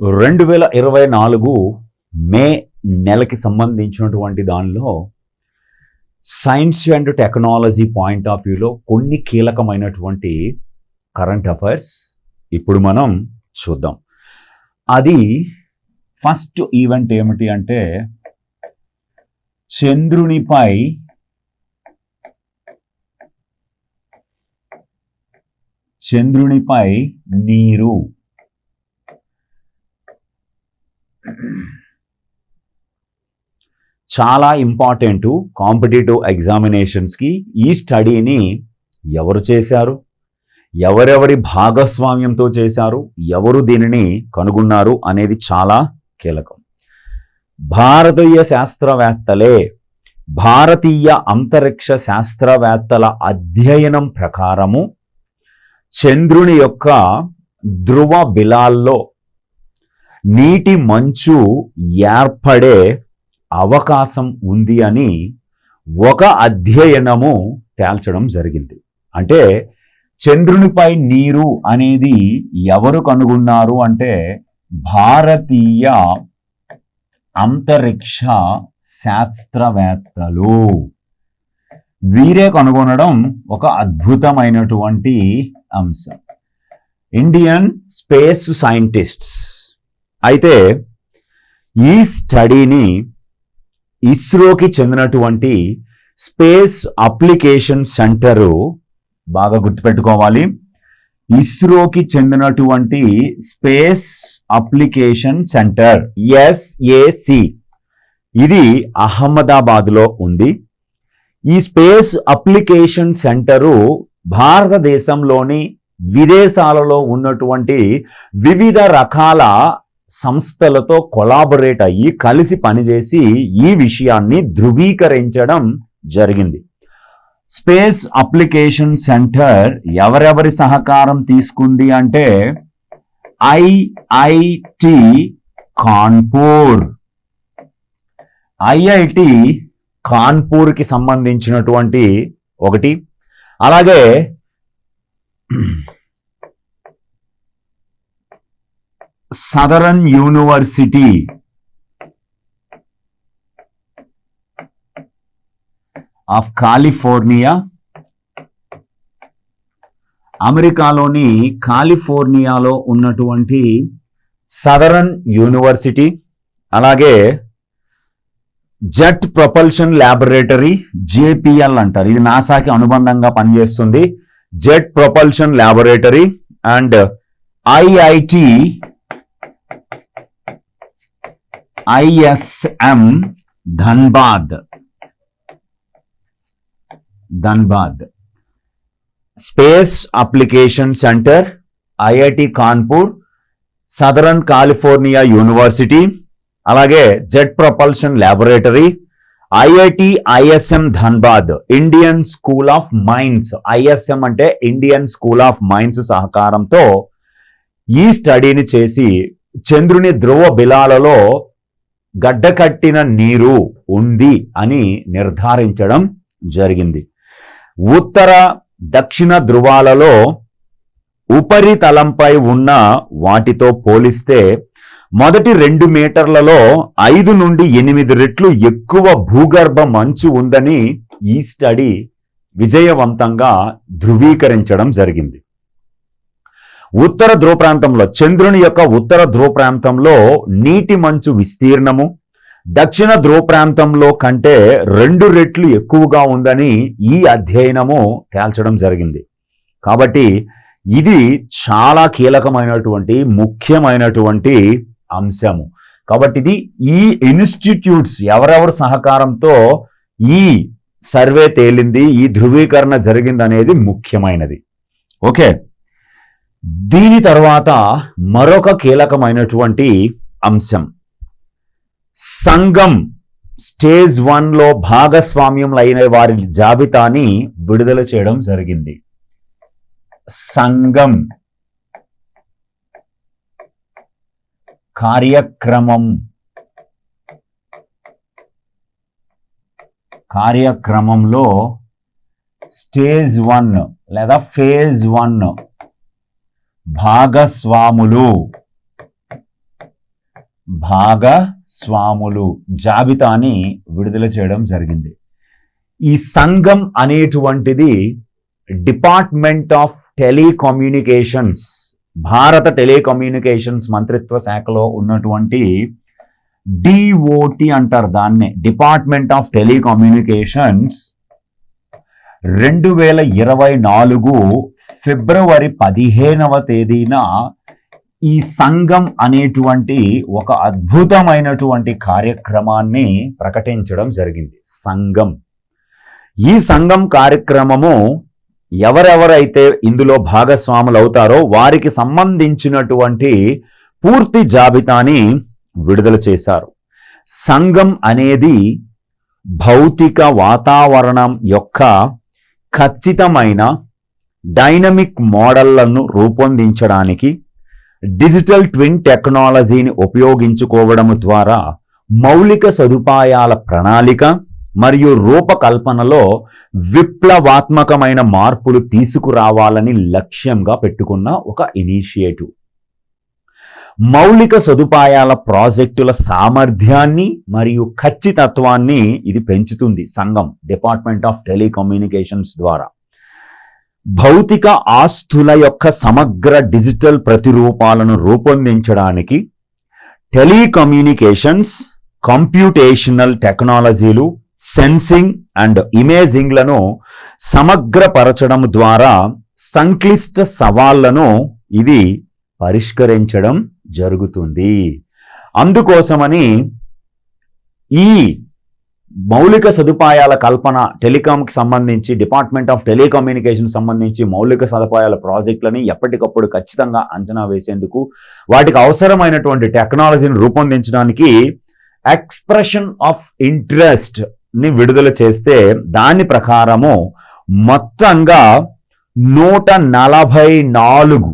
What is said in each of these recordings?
రెండు వేల ఇరవై నాలుగు మే నెలకి సంబంధించినటువంటి దానిలో science and technology point of వ్యూలో కొన్ని కీలకమైనటువంటి కరెంట్ అఫైర్స్ ఇప్పుడు మనం చూద్దాం. అది ఫస్ట్ ఈవెంట్ ఏమిటి అంటే చంద్రునిపై చంద్రునిపై నీరు చాలా ఇంపార్టెంట్ కాంపిటేటివ్ ఎగ్జామినేషన్స్కి ఈ స్టడీని ఎవరు చేశారు? ఎవరెవరి భాగస్వామ్యంతో చేశారు? ఎవరు దీనిని కనుగొన్నారు అనేది చాలా కీలకం. భారతీయ శాస్త్రవేత్తలే భారతీయ అంతరిక్ష శాస్త్రవేత్తల అధ్యయనం ప్రకారము చంద్రుని యొక్క ధ్రువ బిలాల్లో నీటి మంచు ఏర్పడే అవకాశం ఉంది అని ఒక అధ్యయనము తేల్చడం జరిగింది. అంటే చంద్రునిపై నీరు అనేది ఎవరు కనుగొన్నారు అంటే భారతీయ అంతరిక్ష శాస్త్రవేత్తలు. వీరే కనుగొనడం ఒక అద్భుతమైనటువంటి అంశం. ఇండియన్ స్పేస్ సైంటిస్ట్స్ అయితే ఈ స్టడీని ఇస్రోకి చెందినటువంటి స్పేస్ అప్లికేషన్ సెంటరు బాగా గుర్తుపెట్టుకోవాలి. ఇస్రోకి చెందినటువంటి స్పేస్ అప్లికేషన్ సెంటర్ ఎస్ఏసి. ఇది అహ్మదాబాద్లో ఉంది. ఈ స్పేస్ అప్లికేషన్ సెంటరు భారతదేశంలోని విదేశాలలో ఉన్నటువంటి వివిధ రకాల సంస్థలతో కొలాబరేట్ అయ్యి కలిసి పనిచేసి ఈ విషయాన్ని ధృవీకరించడం జరిగింది. స్పేస్ అప్లికేషన్ సెంటర్ ఎవరెవరి సహకారం తీసుకుంది అంటే ఐఐటి కాన్పూర్. ఐఐటి కాన్పూర్కి సంబంధించినటువంటి ఒకటి. అలాగే సదరన్ యూనివర్సిటీ. Of California. అమెరికాలోని కాలిఫోర్నియాలో ఉన్నటువంటి సదరన్ యూనివర్సిటీ. అలాగే జెట్ ప్రొపల్షన్ ల్యాబొరేటరీ జేపిఎల్ అంటారు. ఇది నాసాకి అనుబంధంగా పనిచేస్తుంది. Jet propulsion laboratory and IIT ISM Dhanbad. Dhanbad. Space application centre IIT Kanpur southern California university అలాగే jet propulsion laboratory IIT ISM Dhanbad Indian school of mines. ISM అంటే Indian school of mines సహకారంతో ఈ స్టడీని చేసి చంద్రుని ధ్రువ బిలాలలో గడ్డకట్టిన నీరు ఉంది అని నిర్ధారించడం జరిగింది. ఉత్తర దక్షిణ ధృవాలలో ఉపరితలంపై ఉన్న వాటితో పోలిస్తే మొదటి రెండు మీటర్లలో ఐదు నుండి ఎనిమిది రెట్లు ఎక్కువ భూగర్భ మంచు ఉందని ఈ స్టడీ విజయవంతంగా ధృవీకరించడం జరిగింది. ఉత్తర ధ్రువ ప్రాంతంలో చంద్రుని యొక్క ఉత్తర ధ్రువ ప్రాంతంలో నీటి మంచు విస్తీర్ణము దక్షిణ ధ్రువ ప్రాంతంలో కంటే రెండు రెట్లు ఎక్కువగా ఉందని ఈ అధ్యయనము తేల్చడం జరిగింది. కాబట్టి ఇది చాలా కీలకమైనటువంటి ముఖ్యమైనటువంటి అంశము. కాబట్టి ఇది ఈ ఇన్స్టిట్యూట్స్ ఎవరెవరి సహకారంతో ఈ సర్వే తేలింది ఈ ధృవీకరణ జరిగింది అనేది ముఖ్యమైనది. ఓకే. దీని తర్వాత మరొక కీలకమైనటువంటి అంశం. సంఘం స్టేజ్ వన్లో భాగస్వామ్యం అయిన వారి జాబితాని విడుదల చేయడం జరిగింది. సంఘం కార్యక్రమం. కార్యక్రమంలో స్టేజ్ వన్ లేదా ఫేజ్ వన్ భాగస్వాములు. భాగస్వాములు. జాబితాని విడుదల చేయడం జరిగింది. ఈ సంఘం అనేటువంటిది డిపార్ట్మెంట్ ఆఫ్ టెలికమ్యూనికేషన్స్ భారత టెలికమ్యూనికేషన్స్ మంత్రిత్వ శాఖలో ఉన్నటువంటి డిఓటి అంటారు దాన్నే డిపార్ట్మెంట్ ఆఫ్ టెలికమ్యూనికేషన్స్. రెండు వేల ఇరవై నాలుగు ఫిబ్రవరి పదిహేనవ తేదీన ఈ సంఘం అనేటువంటి ఒక అద్భుతమైనటువంటి కార్యక్రమాన్ని ప్రకటించడం జరిగింది. సంఘం. ఈ సంఘం కార్యక్రమము ఎవరెవరైతే ఇందులో భాగస్వాములు అవుతారో వారికి సంబంధించినటువంటి పూర్తి జాబితాని విడుదల చేశారు. సంఘం అనేది భౌతిక వాతావరణం యొక్క ఖచ్చితమైన డైనమిక్ మోడళ్ళను రూపొందించడానికి డిజిటల్ ట్విన్ టెక్నాలజీని ఉపయోగించుకోవడం ద్వారా మౌలిక సదుపాయాల ప్రణాళిక మరియు రూపకల్పనలో విప్లవాత్మకమైన మార్పులు తీసుకురావాలని లక్ష్యంగా పెట్టుకున్న ఒక ఇనిషియేటివ్. మౌలిక సదుపాయాల ప్రాజెక్టుల సామర్థ్యాన్ని మరియు ఖచ్చితత్వాన్ని ఇది పెంచుతుంది సంఘం డిపార్ట్మెంట్ ఆఫ్ టెలికమ్యూనికేషన్స్ ద్వారా. భౌతిక ఆస్తుల యొక్క సమగ్ర డిజిటల్ ప్రతిరూపాలను రూపొందించడానికి టెలికమ్యూనికేషన్స్ కంప్యూటేషనల్ టెక్నాలజీలు సెన్సింగ్ అండ్ ఇమేజింగ్లను సమగ్రపరచడం ద్వారా సంక్లిష్ట సవాళ్ళను ఇది పరిష్కరించడం జరుగుతుంది. అందుకోసమని ఈ మౌలిక సదుపాయాల కల్పన టెలికాంకి సంబంధించి డిపార్ట్మెంట్ ఆఫ్ టెలికమ్యూనికేషన్ సంబంధించి మౌలిక సదుపాయాల ప్రాజెక్టులని ఎప్పటికప్పుడు ఖచ్చితంగా అంచనా వేసేందుకు వాటికి అవసరమైనటువంటి టెక్నాలజీని రూపొందించడానికి ఎక్స్ప్రెషన్ ఆఫ్ ఇంట్రెస్ట్ని విడుదల చేస్తే దాని ప్రకారము మొత్తంగా నూట నలభై నాలుగు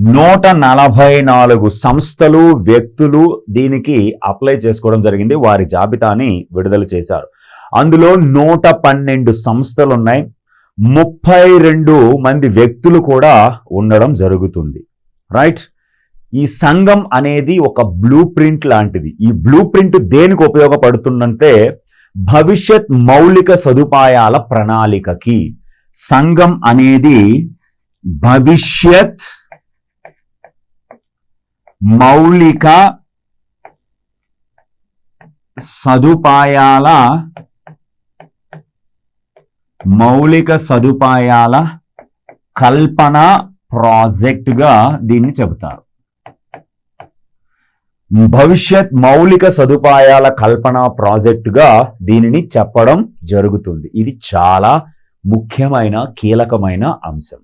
నూట నలభై నాలుగు సంస్థలు వ్యక్తులు దీనికి అప్లై చేసుకోవడం జరిగింది. వారి జాబితాని విడుదల చేశారు. అందులో నూట పన్నెండు సంస్థలు ఉన్నాయి ముప్పై రెండు మంది వ్యక్తులు కూడా ఉండడం జరుగుతుంది. రైట్? ఈ సంఘం అనేది ఒక బ్లూ ప్రింట్ లాంటిది. ఈ బ్లూ ప్రింట్ దేనికి ఉపయోగపడుతుందంటే భవిష్యత్ మౌలిక సదుపాయాల ప్రణాళికకి. సంఘం అనేది భవిష్యత్ మౌలిక సదుపాయాల మౌలిక సదుపాయాల కల్పన ప్రాజెక్టుగా దీన్ని చెబుతారు. భవిష్యత్ మౌలిక సదుపాయాల కల్పన ప్రాజెక్టుగా దీనిని చెప్పడం జరుగుతుంది. ఇది చాలా ముఖ్యమైన కీలకమైన అంశం.